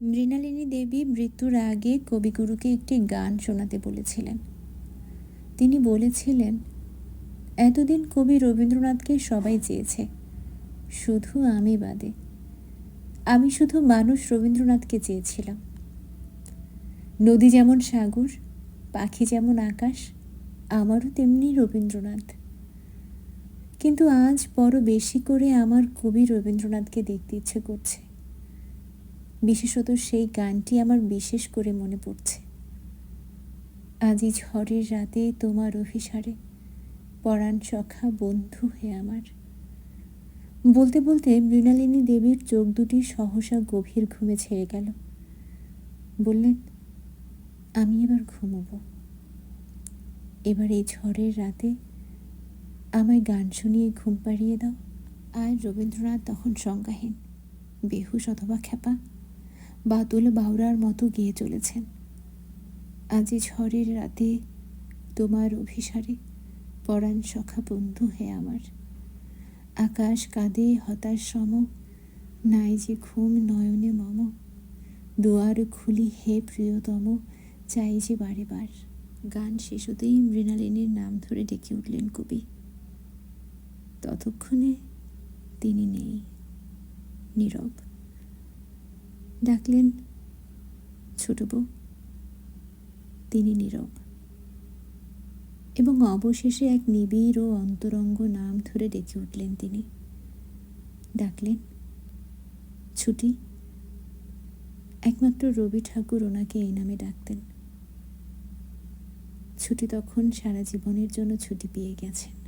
মৃণালিনী দেবী মৃত্যুর আগে কবিগুরুকে একটি গান শোনাতে বলেছিলেন। তিনি বলেছিলেন, এতদিন কবি রবীন্দ্রনাথকে সবাই চেয়েছে, শুধু আমি বাদে। আমি শুধু মানুষ রবীন্দ্রনাথকে চেয়েছিলাম। নদী যেমন সাগর, পাখি যেমন আকাশ, আমারও তেমনি রবীন্দ্রনাথ। কিন্তু আজ বড় বেশি করে আমার কবি রবীন্দ্রনাথকে দেখতে ইচ্ছে করছে। বিশেষত সেই গানটি আমার বিশেষ করে মনে পড়ছে। আজই ঝড়ের রাতে তোমার অভিসারে পরাণ সখা বন্ধু হে আমার। বলতে বলতে মৃণালিনী দেবীর চোখ দুটি সহসা গভীর ঘুমে ছেড়ে গেল। বললেন, আমি এবার ঘুমোব। এবার এই ঝড়ের রাতে আমায় গান শুনিয়ে ঘুম পাড়িয়ে দাও। আর রবীন্দ্রনাথ তখন সংজ্ঞাহীন। বেহুশ অথবা খ্যাপা। বাতুল বাউরার মতো গেয়ে চলেছেন। আজি ঝড়ের রাতে তোমার অভিসারে পরাণ সখা বন্ধু হে আমার। আকাশ কাঁদে, হতাশ সম, নাই যে ঘুম নয়নে মম। দুয়ার খুলি হে প্রিয়তম, চাই যে বারে বার। গান শেষ হতেই মৃণালিনীর নাম ধরে ডেকে উঠলেন কবি। ততক্ষণে তিনি নেই, নীরব। ডাকলেন, ছোট বউ, তিনি নীরব। এবং অবশেষে এক নিবিড় ও অন্তরঙ্গ নাম ধরে ডেকে উঠলেন তিনি। ডাকলেন, ছুটি, একমাত্র রবি ঠাকুর ওনাকে এই নামে ডাকতেন। ছুটি তখন সারা জীবনের জন্য ছুটি পেয়ে গেছেন।